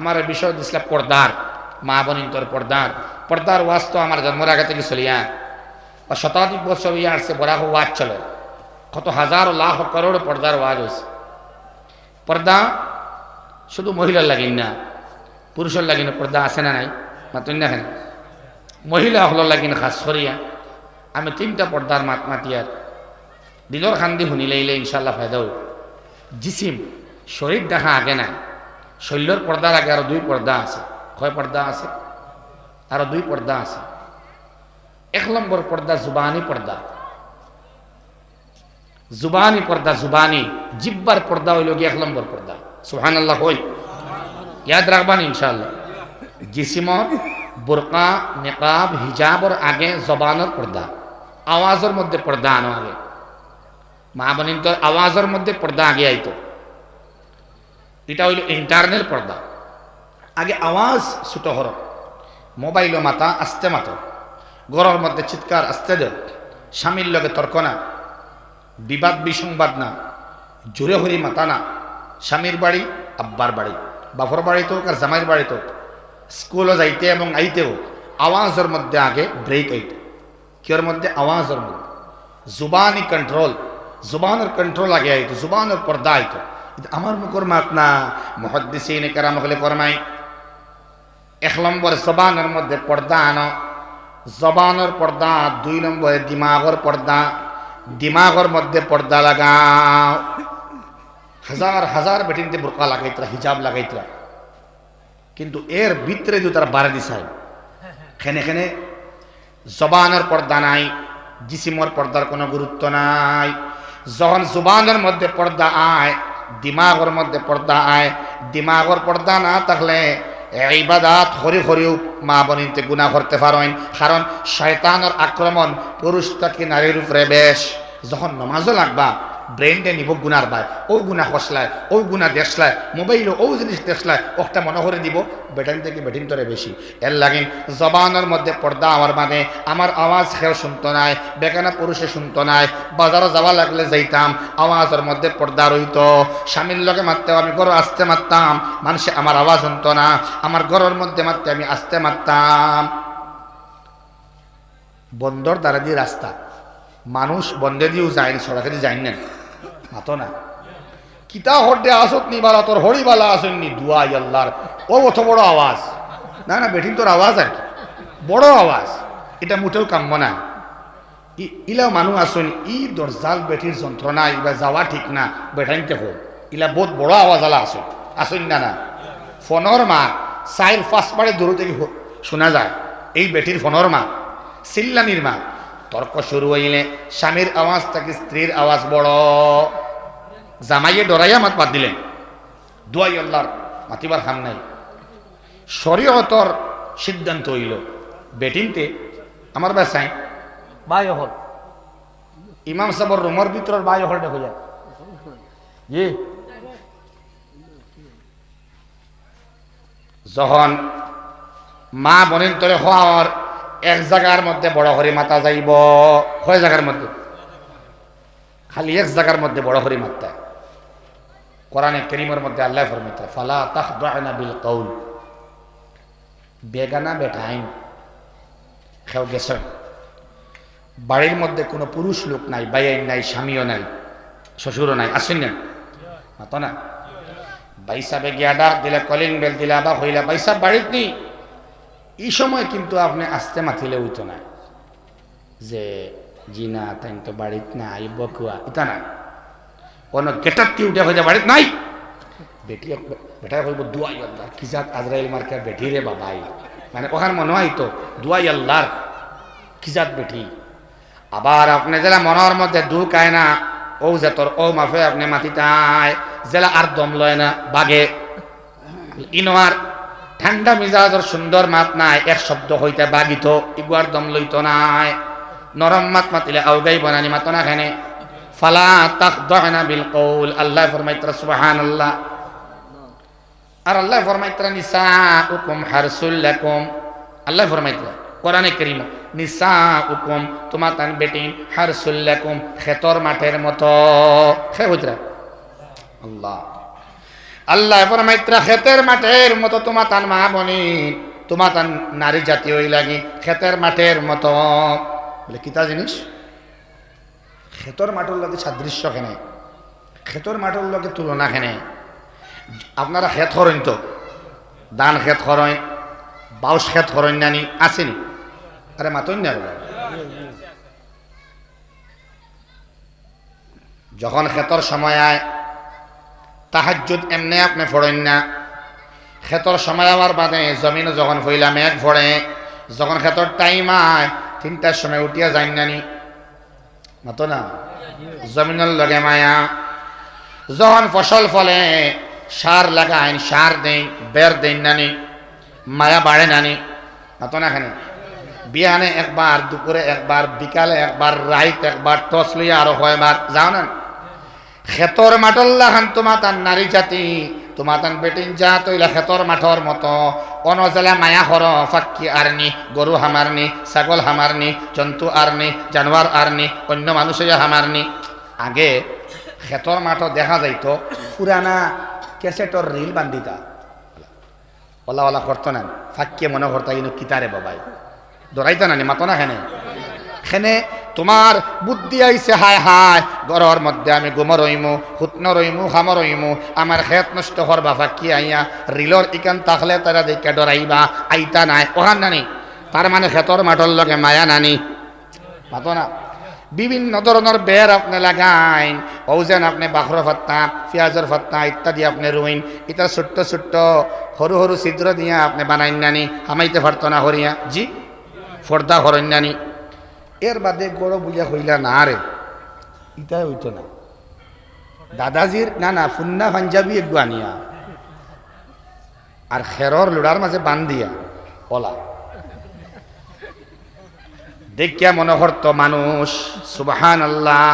আমার বিষয় দিছিলাম পর্দার, মা বনিন্তর পর্দার। পর্দার ওয়াজ তো আমার জন্মের আগে থেকে চলিয়া বা শতাধিক বছর ইয়ে আসছে বরাহ ওয়াজ চলে। কত হাজার লাখ করোড় পর্দার ওয়াজ হয়েছে। পর্দা শুধু মহিলার লাগিন না, পুরুষের লাগিন পর্দা আছে না নাই? মাতুন না কেন? মহিলা হল লাগিন খাস করিয়া। আমি তিনটা পর্দার মাত মাতিয়ার দিলর খান্দি শুনি লাইলে ইনশাল্লাহ ফায়দা জিসিম, শরীর দেখা আগে নাই। শৈল্যর পর্দার আগে আরও দুই পর্দা আছে। কয় পর্দা আছে? আরও দুই পর্দা আছে। এক নম্বর পর্দা জুবানি পর্দা। জুবানি পর্দা, জুবানি। জিব্বার পর্দা হইল গিয়ে এক নম্বর পর্দা। সুহান আল্লাহ হই। ইয়াদ রাখবান ইনশাল্লাহ জিসিমর বোরকা, নেকাব, হিজাবর আগে জবানের পর্দা। আওয়াজের মধ্যে পর্দা আনো আগে। মা বনিন তো আওয়াজের মধ্যে পর্দা আগে আইতো। এটা হইল ইন্টারনাল পর্দা। আগে আওয়াজ ছোট হর মোবাইল মাতা, আস্তে মাতো। গরর মধ্যে চিৎকার, আস্তে দেও স্বামীর লগে তর্ক না, বিবাদ বিসংবাদ না, জোরে হরি মাতা না। স্বামীর বাড়ি, আব্বার বাড়ি বাফর বাড়িতে হোক আর জামাইয়ের বাড়িতে হোক। স্কুলে যাইতে এবং আইতেও আওয়াজের মধ্যে আগে ব্রেক আইতো কিয়র মধ্যে? আওয়াজের মধ্যে। জুবানি কন্ট্রোল জুবানের কন্ট্রোল আগে আইতো, জুবানের পর্দা আইতো। আমার মুখর মাত না। মহদ্দিসিন কেরাম হলে ফরমাই এক নম্বর জবানের মধ্যে পর্দা আনো। জবানের পর্দা, দুই নম্বরে দিমাগর পর্দা। দিমাগর মধ্যে পর্দা লাগাও। হাজার হাজার বেটিনতে বোরকা লাগাইতরা হিজাব লাগাইতরা কিন্তু এর ভিতরে যদি তারা বাড়া দিছায় খেনে খেনে জবানের পর্দা নাই, জিসিমর পর্দার কোনো গুরুত্ব নাই। যখন জবানের মধ্যে পর্দা আয় দিমাগর মধ্যে পর্দা আয় দিমাগর পর্দা না থাকলে ইবাদাত হরি হরিও মা বনিতে গুণা করতে পারেন কারণ শয়তানের আক্রমণ পুরুষ থেকে নারীর উপরে বেশ। যখন নমাজও লাগবা ব্রেনটে নিব গুনার বাই। ও গুণা খসলায় ও গুণা দেখলায় মোবাইলও ও জিনিস দেখলায় ওটা মনে করে দিব বেটিন থেকে বেটিন তরে বেশি। এর লাগিন জবানের মধ্যে পর্দা আমার মানে আমার আওয়াজ খেয়েও শুনতো নাই, বেকানা পুরুষে শুনতো নাই বাজারে যাওয়া লাগলে যাইতাম আওয়াজের মধ্যে পর্দা রইত স্বামীর লগে মারতেও আমি গরু আসতে মারতাম মানুষে আমার আওয়াজ শুনতো না আমার ঘরের মধ্যে মারতে আমি আসতে মারতাম বন্দর দ্বারা দিয়ে রাস্তা মানুষ বন্ধে দিয়েও যায় সড়কে যায় না। মাতো না। কিতা হড্ডে আসত নি বালা, তোর হরিবালা আসেন নি দুয়াই আল্লাহর। ও অত বড় আওয়াজ। না না, বেঠিন তোর আওয়াজ আর কি। বড় আওয়াজ। এটা মুঠেও কাম্য না। ইলা মানুষ আসুন, ই দরজাল বেঠির যন্ত্রণা, ইবা যাওয়া ঠিক না বেঠাইতে হোক ইলা বহুত বড় আওয়াজ আলা আসুন। আসুন না না। ফোনের মা চাইর ফার্স্ট বারে দূর থেকে শোনা যায়। এই বেটির ফোনের মা চিল্লানির মা। তর্ক শুরু হইলে স্বামীর আওয়াজ থেকে স্ত্রীর আওয়াজ বড়। জামাইয়ে ডরাইয়া মাত বাদ দিলেন। দুয়াই আল্লাহর মাতিবার খাম নাই। শরীয়তর সিদ্ধান্ত হইল বেটিনতে আমার বাসায় বায়ু হল ইমাম সাবর রুমর ভিতরের বায়ু হল দেখো যায় জি। যখন মা বনের তরে হওয়ার এক জায়গার মধ্যে বড় হরি মাতা যাইব। কয় জায়গার মধ্যে? খালি এক জায়গার মধ্যে বড় হরি মাতা কোরআনে করিমের মধ্যে আল্লাহ ফরমিতা ফালা তাহদানা বিল কৌল বেগানা বেটাইন খেও গেছেন বাড়ির মধ্যে কোনো পুরুষ লোক নাই বাইন নাই, স্বামীও নাই, শ্বশুরও নাই আসেন না? মাতো না? বাইসাবে গিয়া ডাক দিলে কলিং বেল দিলে আবার হইলা। বাইসাব বাড়িত নি এই সময় কিন্তু আপনি আস্তে মাথিলে উইতো না। যে জি না তাই তো বাড়িত নাই, বকুয়া। ইতা নাই। কোন গেটার তি উঠে হয়ে বাড়িত নাই। বেটি বেটা কইব দুয়াই আল্লাহ, কি জাত আজরাইল মার্কে বেটি রে বাবাই? মানে ওখানে মনে হয় তো দুয়াই আল্লাহর, কি জাত বেটি? আবার আপনি যারা মনের মধ্যে দুঃখ আয় না, ও যে তোর ও মাফে আপনি মাতিতায় জেলা আর দম লয় না, বাগে। ইনোয়ার ঠান্ডা মিজাজর সুন্দর মাত নাই, এক শব্দ হইতে বাগিত, ইগুয়ার দম লইত নাই। নরম মাত মাতিলে আউগাই বনানি মাত না খানে ফালা তাখদানা বিল কৌল, আল্লাহ ফরমাইত্রা সুবহানাল্লাহ। আর আল্লাহ ফরমাইত্রা নিসাউকুম হারসুল লাকুম। আল্লাহ ফরমাইত্রা, কোরআনে করিম, নিসাউকুম, তোমার তান বেটিন, হারসুল লাকুম, খেতর মাঠের মতো। খে বুঝরা আল্লাহ। আল্লাহ ফরমাইত্রা ক্ষেতের মাঠের মতো তোমা তান মা বনি, তোমা তান নারী জাতীয় লাগি ক্ষেতের মাঠের মতো। বলে কিতা জিনিস? ক্ষেতর মাঠের লগে সাদৃশ্য কেনে? ক্ষেতর মাঠের লগে তুলনা কেনে? আপনারা ক্ষেত হরইন তো? ধান খেত হরইন বাউস ক্ষেত হরইন নানি আসেনি আরে মাতইন না যখন ক্ষেতর সময় আয় তাহাজ্জুদ এমনি আপনি ফোড়েন না। ক্ষেতর সময় আমার বাদে জমিন যখন ফইলা মেঘ ফোড়ে, যখন ক্ষেতর টাইম আয়, তিনটার সময় উঠিয়া যাই নানি। মাতো না? জমিনের লগে মায়া। যখন ফসল ফলে, সার লাগাইন, সার দেই, বের দেন নানি। মায়া বাড়ে নানি। মাতো না খানি? বিয়ানে একবার, দুপুরে একবার, বিকালে একবার, রাইত একবার টস লইয়া আরও কয়বার। যাও না খেতর মাটল্লা খান তোমা তান নারী জাতি তোমা তান বেটিন জাত হইলা খেতর মাঠর মতো। অনজেলা মায়া হর, ফাক্কি আরনি, গরু হামারনি, ছাগল হামারনি, জন্তু আরনি, জানোয়ার আরনি, অন্য মানুষে হামারনি। আগে খেতর মাঠ দেখা যাইতো, পুরানা ক্যাসেটর রিল বান্ধিতা। ওলা ওলা করতো না, ফাক্কিয়ে মনে করতা কিন্তু কিতারে বাবাই। দৌড়াইতো না নি, মাতো না খেনে খেনে তোমার বুদ্ধি আইছে, হায় হায়। গরর মধ্যে আমি গুম রইমু হুতন রইমু খাম রইমু। আমার খেত নষ্ট করবা কি আইয়া? রিলর ইকান তাহলে তারা দেখে ডরাইবা, আইতা নাই ওখান নানি। তার মানে খেতর মাঠর লগে মায়া নানি। মাতো না। বিভিন্ন ধরনের বের আপনি লাগাইন ওজেন আপনি বাখর ফাত্তা পেঁয়াজের ফাত্তা ইত্যাদি আপনি রুইন এটা ছোট্ট ছোট্ট সরু সরু ছিদ্র দিয়া আপনি বানাইন নানি। হামাইতে পারতো না হরিয়া জি ফর্দা হরণ নানি। এর বাদে গড় বুঝা হইলা না রে। ইটাই হইতো না। দাদাজির, না না, ফুন্না পাঞ্জাবি একটু আনিয়া। আর খেরর লোড়ার মাঝে বান্ধিয়া ওলা দেখিয়া মনোহর তো মানুষ সুবাহান আল্লাহ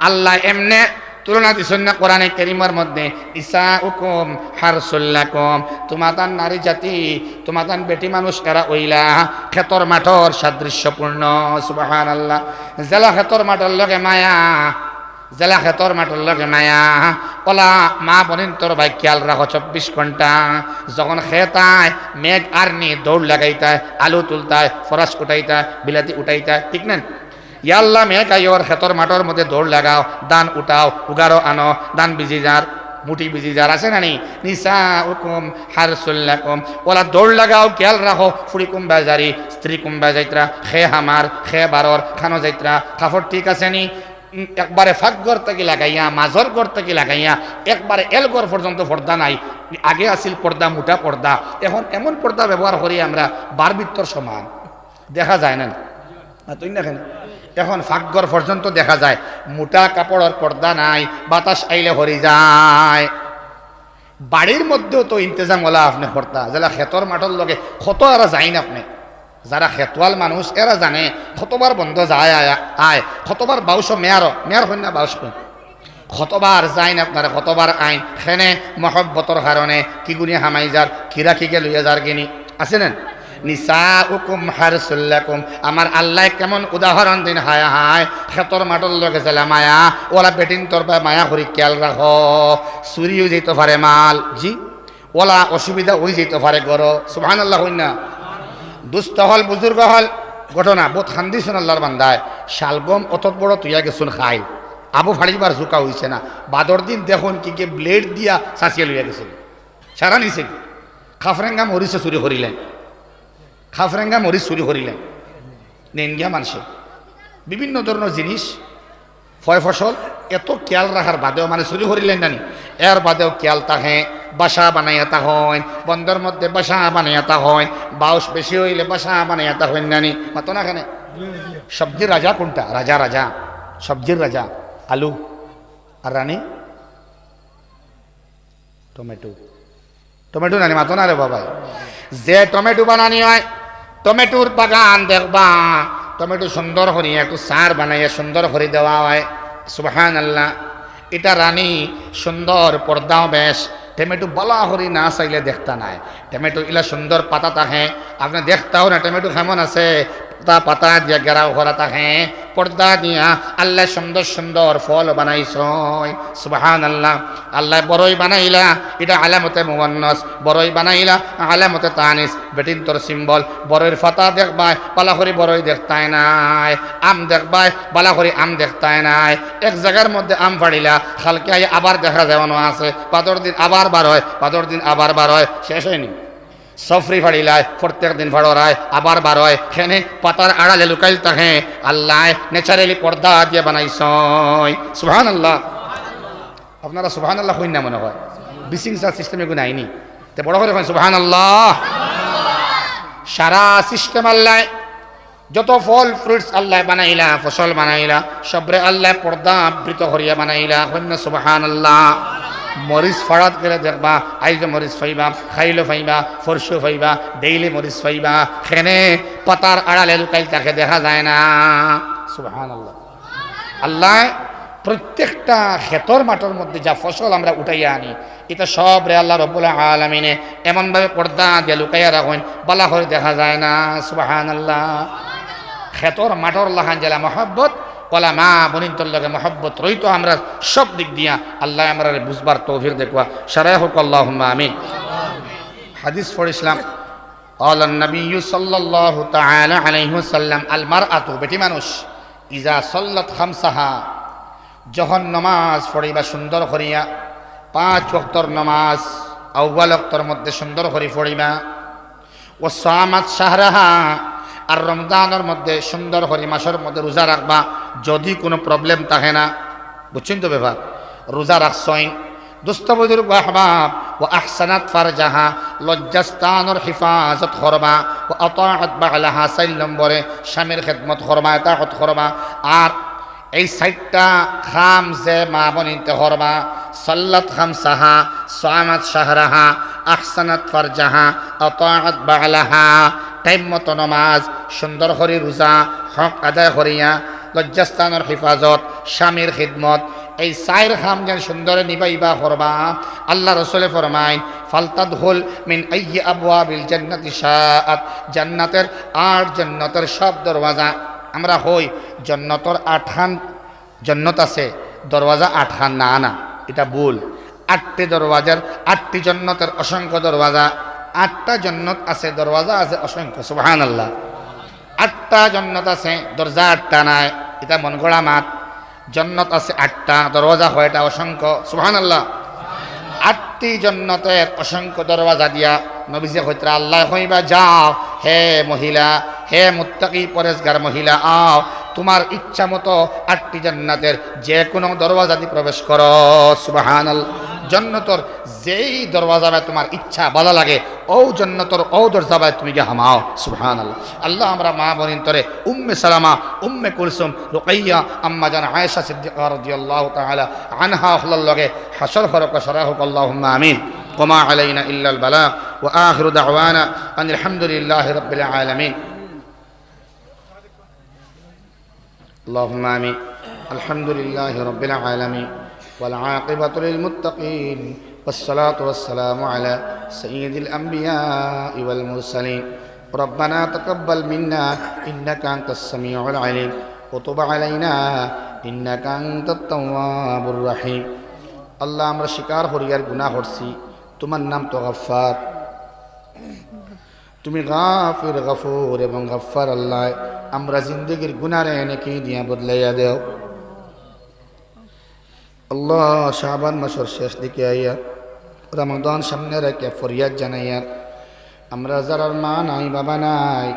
আল্লাহ এমনে তুলনা দিছেন না কোরআনে কেরিমার মধ্যে। ইসা উকুম হারসুল্লাকুম। তোমাদান নারী জাতি তোমাদান বেটি মানুষ, এরা ওইলা। ক্ষেতর মাঠর সাদৃশ্যপূর্ণ সুবাহান আল্লাহ জেলা ক্ষেতর মাঠর লগে মায়া, জেলা ক্ষেতর মাঠর লগে মায়া। ওলা মা বনিন তোর ভাই খেয়াল রাখো চব্বিশ ঘণ্টা যখন খেতায়, মেঘ আর নি দৌড় লাগাইতায়, আলু তুলতায়, ফরাস উঠাইতায় বিলাতি উঠাইতায়, ঠিক না ইয়াল্লা মেঘ আইয়র ক্ষেতর মাঠর মধ্যে দৌড় লাগাও, দান উঠাও, উগারো আনো, দান বিজি যার মুটি বিজি যার, আছে না নি নিসা উকুম হারসুল্লাকুম ওলা দৌড় লাগাও, খেয়াল রাখো ফুড়ি কুম্বা জারি স্ত্রী কুম্বা যাইত্রা খে হামার, খে বারর, খানো যাইত্রা। কাপড় ঠিক আছে নি? একবারে ফাঁক ঘর থেকে লাগাইয়া, মাঝর ঘর থেকে লাগাইয়া, একবারে এল ঘর পর্যন্ত পর্দা নাই। আগে আছিল পর্দা, মোটা পর্দা। এখন এমন পর্দা ব্যবহার করি আমরা, বারবিত্তর সমান। দেখা যায় না? তুই না। এখন ফাঁকঘর পর্যন্ত দেখা যায়। মোটা কাপড়ের পর্দা নাই, বাতাস আইলে হরি যায়। বাড়ির মধ্যেও তো ইন্তজাম ওলা আপনি কর্তা যেটা ক্ষেতর মাঠর লগে কত এরা যায় না আপনি। যারা খেতোয়াল মানুষ এরা জানে কতবার বন্ধ যায় আয় কতবার বাউশ মেয়ার মেয়ার হয় না বাউশ হয়? কতবার যায় না আপনারা কতবার আইন। খেনে মহব্বতর কারণে কি গুনি হামাই যার কিরা কিকে লইয়া যার কিনি আছে না নিসা হারসুল্লাকুম। আমার আল্লাহ কেমন উদাহরণ দিন, হায় হায়। খেতর মাটর লগে জেলা মায়া, ওলা বেটিন তোর বা মায়া করি খেয়াল রাখ। চুরিও যেতে পারে মাল। জি? ওলা অসুবিধা হয়ে যেতে পারে গর। সুহান আল্লাহ না? দুস্থ হল, বুজুর্গ হল। ঘটনা, বহুত শুন আল্লাহর বান্দায়। শালগম অত বড় তুইয়া গেছুন খাই আবু ফাড়িবার জোকা হইছে না। বাদর দিন দেখুন কি, কে ব্লেড দিয়া চাচিয়ে লইয়া গেছিল। সারা নিছে খাফরেঙ্গা মরিচে চুরি করিলেন খাফরেঙ্গা মরিচ চুরি করিলেন। নেন গিয়া মানুষে। বিভিন্ন ধরনের জিনিস, ফয় ফসল, এত খেয়াল রাখার বাদেও মানে চুরি করিলেন জানি এর বাদেও খেয়াল তাহে বাসা বানাইয়া তা হয় বন্দর মধ্যে বাসা বানাইয়া তা হয় বাউস বেশি হইলে বাসা বানাইয়া তা হয় নানি। মাতো না খানে সবজির রাজা কোনটা? রাজা রাজা। সবজির রাজা, আলু আর রানী? টমেটো। টমেটো নানি, মাতো না রে বাবা যে টমেটো বানানি হয় টমেটোর বাগান দেখবা। টমেটো সুন্দর করি একটু সার বানাইয়া সুন্দর করে দেওয়া হয়। সুবাহান আল্লাহ এটা রানী সুন্দর পর্দাও বেশ। টমেটো বলা হরি না চাইলে দেখতা নাই। টমেটো ইলা সুন্দর পাতা তাহে। আপনি দেখতাও না, টমেটো কেমন আছে? পাতা পাতা দিয়া গেরাও করা তাহে, পর্দা দিয়া আল্লাহ সুন্দর সুন্দর ফল বানাইছ সুবাহান আল্লাহ আল্লাহ বড়ই বানাইলা, এটা আলামতে মুয়ান্নাস বড়ই বানাইলা, আলামতে তানিস। বেটিন তোর সিম্বল, বড়ইর ফাতা দেখবাই পালাখরি বড়ই দেখতায় নাই। আম দেখবাই, বালাখরি আম দেখতায় নাই। এক জায়গার মধ্যে আম ফাড়িলা, খালকে আবার দেখা যাওয়ানো আছে। পাতর দিন আবার বার হয় পাতর দিন আবার বার হয়। শেষ হয়নি। সফরি ফাড়িলায় প্রত্যেক দিন ফাড়রায় আবার বার হয় খেনে পাতার আড়ালে লুকাইল তাহে আল্লাহ ন্যাচারালি পর্দা দিয়ে বানাইছ সুহান আল্লাহ আপনারা সুহান আল্লাহ হইন না মনে হয়? বিসিং সিস্টেম এগুলো আইনি? তে বড় করে সুহান আল্লাহ সারা সিস্টেম আল্লাহ যত ফল ফ্রুটস আল্লাহ বানাইলা, ফসল বানাইলা, সবরে আল্লাহ পর্দা আবৃত করিয়া বানাইলা হন্য সুবাহান আল্লাহ মরিচ ফড়াত গেলে দেখবা, আইজ মরিচ ফাইবা, খাইলো ফাইবা, ফরসু ফাইবা ডেইলি মরিচ ফাইবা, খেনে পাতার আড়ালে লুকাই তাকে দেখা যায় না। সুবাহান আল্লাহ আল্লাহ প্রত্যেকটা ক্ষেতর মাঠের মধ্যে যা ফসল আমরা উঠাইয়া আনি, এটা সব রে আল্লাহ রব্বুল আলমিনে এমনভাবে পর্দা দিয়ে লুকাইয়া রাখেন, বালা করে দেখা যায় না। সুবাহান আল্লাহ খেতর মাঠর লাহান জেলা মহব্বত কলা মা বনিন্তর লগে মহব্বত রইত আমরা সব দিক দিয়া আল্লাহ আমরা বুঝবার তৌফির দেখবা সারাই হোক আল্লাহ আমিন হাদিস পড়িসলাম قال النبي صلى الله تعالى عليه وسلم المرأة বেটি মানুষ ইজা সল্লত খামসাহা যখন নমাজ পড়িবা সুন্দর করিয়া পাঁচ ওক্তর নমাজ আউ্বাল ওক্তর মধ্যে সুন্দর করি পড়িবা ও সামাত শাহরাহা আর রমজানের মধ্যে সুন্দর হরি মাসের মধ্যে রোজা রাখবা যদি কোনো প্রবলেম থাকে না। বুঝছেন তো ব্যাপার? রোজা রাখছইন। দুস্থ বুজুর্গ আহবাব ও আহসানাত ফারজাহা লজ্জাস্তানর হিফাজত করবা ও অতাহাত বাহলাহা সাইল নম্বরে স্বামীর খেদমত আর এই সাইটটা খাম যে মা বনিতে হরবা সল্লত খাম সাহা সামাত শাহরাহা, আহসানাত ফারজাহা অতাহাত বাগলাহা টাইম মতো নমাজ, সুন্দর হরি রোজা, হক আদায় করিয়া লজ্জাস্থানের হিফাজত, স্বামীর খিদমত। এই সাইর খাম যেন সুন্দরে নিবাইবা করবা আল্লাহ রসুলে ফরমাইন ফালতাদ হল মিন আইয়ে আবুয়া বিল জান্নাতি শাআত, জান্নাতের আট জান্নাতের সব দরওয়াজা। আমরা হই জন্নতর আঠান, জন্নত আছে, দরওয়াজা আঠান, না না, এটা ভুল। আটটি দরওয়াজার, আটটি জন্নতের অসংখ্য দরওয়াজা, আটটা জন্নত আছে, দরওয়াজা আছে অসংখ্য সুবহান আল্লাহ আটটা জন্নত আছে, দরজা আটটা নাই, এটা মন গড়া মাত। জন্নত আছে আটটা, দরওয়াজা হয় এটা অসংখ্য সুবহান আল্লাহ আটটি জন্নতের অসংখ্য দরওয়াজা দিয়া নবীজে হইতরা আল্লাহ হইবা যাও, হে মহিলা, হে মুত্তাকি পরেশগার মহিলা, আও তোমার ইচ্ছা মতো আটটি জান্নাতের যে কোনো দরওয়াজা দিয়ে প্রবেশ করো সুবাহান জন্নতর যেই দরওয়াজায় তোমার ইচ্ছা ভালো লাগে ও জন্নতর ও দরজাবায় তুমি গিয়ে হামাও সুবহান আল্লাহ আল্লাহ আমরা মা বনিন তরে উম্মে সালামা উম্মে কুলসুম রুকাইয়া আম্মা জান আয়েশা সিদ্দিকা রাদিয়াল্লাহু তাআলা আনহা হলার লগে হাসর খরক সরাহুক আল্লাহুম্মা আমিন وما علينا إلا البلاغ وآخر دعوانا أن الحمد لله رب العالمين اللهم آمين الحمد لله رب العالمين والعاقبة للمتقين والصلاة والسلام على سيد الأنبياء والمرسلين ربنا تقبل منا إنك أنت السميع العليم وتب علينا إنك أنت التواب الرحيم আল্লাহ আমরা স্বীকার হরিয়ার গুনাহ করছি তোমার নাম তো গফার তুমি গাফির, গাফুর এবং গফার আল্লাহ। আমরা জিন্দগির গুনারে এনেকে দিয়া বদলাইয়া দেও। আল্লাহ শাহবান মাসর শেষ দিকে আইয়া রমদান সামনে রেখে ফরিয়াদ জানাইয়া, আমরা যারার মা নাই, বাবা নাই,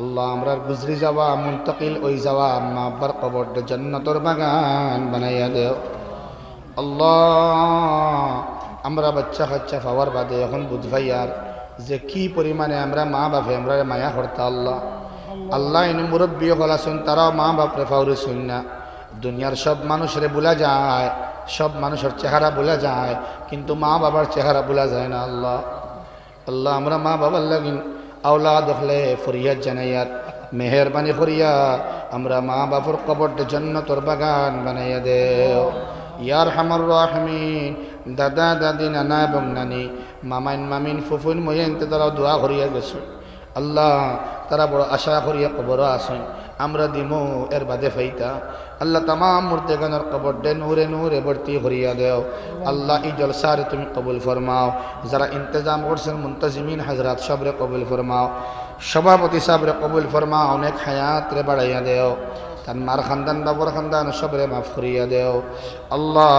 আল্লাহ আমরার গুজরি যাওয়া, মুন্তকিল ওই যাওয়া, মা আব্বার কবর জন্নতর বাগান বানাইয়া দেও। আল্লাহ, আমরা বাচ্চা কাচ্চা পাওয়ার বাদে এখন বুঝবাই আর যে কি পরিমাণে আমরা মা বাপে, আমরা মায়া হরতা আল্লাহ। আল্লাহ এনে মুরব্বী হল আসুন তারাও মা বাপরে ফাউরে শুন না দুনিয়ার সব মানুষরে বোলা যায়, সব মানুষের চেহারা বোলা যায়, কিন্তু মা বাবার চেহারা বোলা যায় না আল্লাহ। আল্লাহ, আমরা মা বাবার লাগিন আওলা দেখলে ফরিয়াদ জানাইয়াত, মেহরবানি করিয়া আমরা মা বাপর কবরটা জন্নতর বাগান বানাইয়া দেও। ইয়ার হামর রাহমিন, দাদা দাদি, নানা এবং নানি মামাইন, মামিন ফুফুন মহিনতে তারা দোয়া করিয়া গেছে। আল্লাহ তারা বড় আশা করিয়া কবর আসেন আমরা দিমো এর বাদে ফাইতা। আল্লাহ তাম মুর্তেগানোর কবর ডে নূরে নূরে ভর্তি হরিয়া দেও। আল্লাহ এই জলসারে তুমি কবুল ফরমাও। যারা ইন্তজাম করছেন মুন্তজিমিন হাজরাত সবরে কবুল ফরমাও। সভাপতি সাহরে কবুল ফরমাও, অনেক হায়াত রে বাড়াইয়া দেও। তার মার খানদান, বাবর খানদান, সবরে মাফ করিয়া দেও। আল্লাহ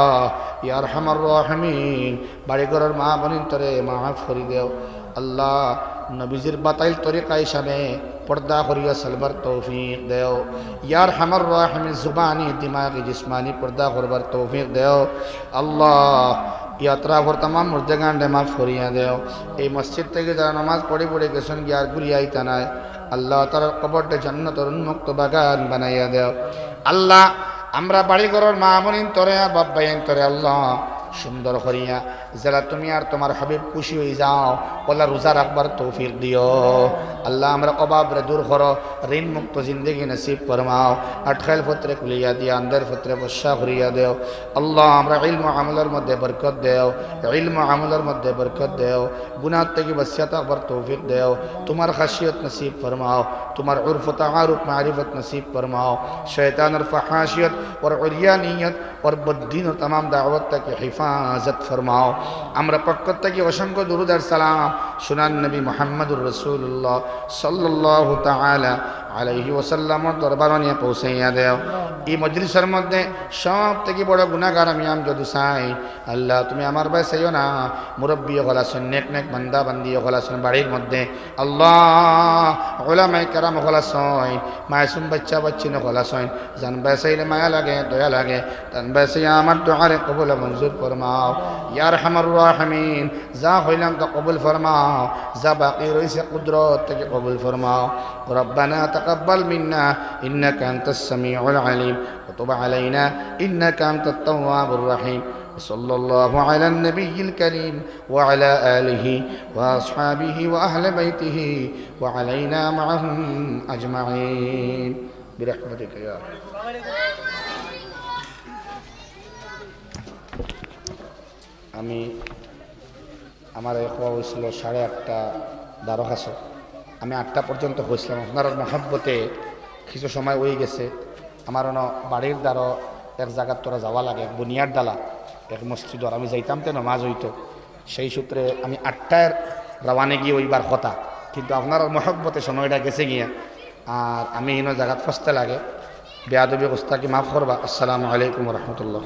ইয়ার হামার রহমিন বাড়ি ঘরের মা বনিন তরে মাফ করি দেও। আল্লাহ, নবীজির বাতাইল তরিকা হিসাবে পর্দা করিয়া সালবার তৌফিক দেও। ইয়ার হামার রহমিন, জুবানি, দিমাগি, জিসমানি পর্দা করবার তৌফিক দেও। আল্লাহ, ইয়াত্রা ভর তামাম মুর্দেগান্ডে মাফ করিয়া দেও। এই মসজিদ থেকে যারা নামাজ পড়ে পড়ে গেছেন, গিয়ার গুলিয়াই তানায় আল্লাহ তার কবরটা জান্নাতর উন্মুক্ত বাগান বানাইয়া দেও। আল্লাহ, আমরা বাড়ি ঘরের মা মনিন তরে বাবাইন তরে, আল্লাহ সুন্দর করিয়া, যারা তুমি আর তোমার হাবিব খুশি হয়ে যাও ওলা রোজা রাখবার তৌফিক দিও। আল্লাহ আমরা অভাব রে দূর করো ঋণ মুক্ত জিন্দগি নসিব ফরমাও। আটকাইল ফত্রে কুলিয়া দিয়া আন্দের ফত্রে বসা করিয়া দেও। আল্লাহ আমরা ইলম আমলের মধ্যে বরকত দেও, ইলম আমলের মধ্যে বরকত দেও। গুনাহ থেকে বসিয়া থাকবার তৌফিক দেও। তোমার খাসিয়ত নসিব ফরমাও, তোমার عرف تعارف معرفت نصیب فرماؤ شیطان اور فحاشیت اور عریانیت اور بدین و تمام دعوت تک حفاظ হেফাজত ফরমাও। আমরা পক্ষ থেকে অসংখ্য দুরুদার সালাম। সুনান নবী মোহাম্মদুর রসুল্লাহ সাল্লাহ তালা আলহি ওসাল্লামর দরবারও নিয়ে পৌঁছাইয়া দেও। এই মজলিসের মধ্যে সব থেকে বড় গুণাগার আমি আম যদি চাই, আল্লাহ তুমি আমার বাই চাইও না। মুরব্বী হল আসেন নেক নেক বান্দা বান্দি হল আসেন বাড়ির মধ্যে। আল্লাহ ওলামাই কারাম হল আসইন মায়সুম বাচ্চা বাচ্চি হল আসইন জান ভাই চাইলে মায়া লাগে, দয়া লাগে। তান ভাই চাইয়া আমার দোয়ারে কবুল মঞ্জুর ফরমাও। ইয়ার হামার রাহমিন, যা হইলাম তো কবুল ফরমাও। যা বাকি রয়েছে কুদরত থেকে কবুল ফরমাও। রব্বানা তা تقبل منا إنك أنت السميع العليم وتب علينا إنك أنت التواب الرحيم وصلى الله على النبي الكريم وعلى آله وأصحابه وأهل بيته وعلينا معهم أجمعين برحمتك يا رب আমি আমার এ হওয়া হয়েছিল সাড়ে আটটা বারো হাসো আমি আটটা পর্যন্ত হয়েছিলাম আপনার মহাব্বতে কিছু সময় হয়ে গেছে। আমার অন বাড়ির দ্বারা এক জায়গার তোরা যাওয়া লাগে, এক বুনিয়ার ডালা, এক মসজিদর আমি যাইতাম তো নমাজ হইতো। সেই সূত্রে আমি আটটায় রওয়ানে গিয়ে ওইবার কথা। কিন্তু আপনার মহব্বতে সময়টা গেছে গিয়া। আর আমি ইনো জায়গাত ফসতে লাগে। বেয়াদবি অবস্থা কি মাফ করবা। আসসালামু আলাইকুম রহমতুল্লাহ।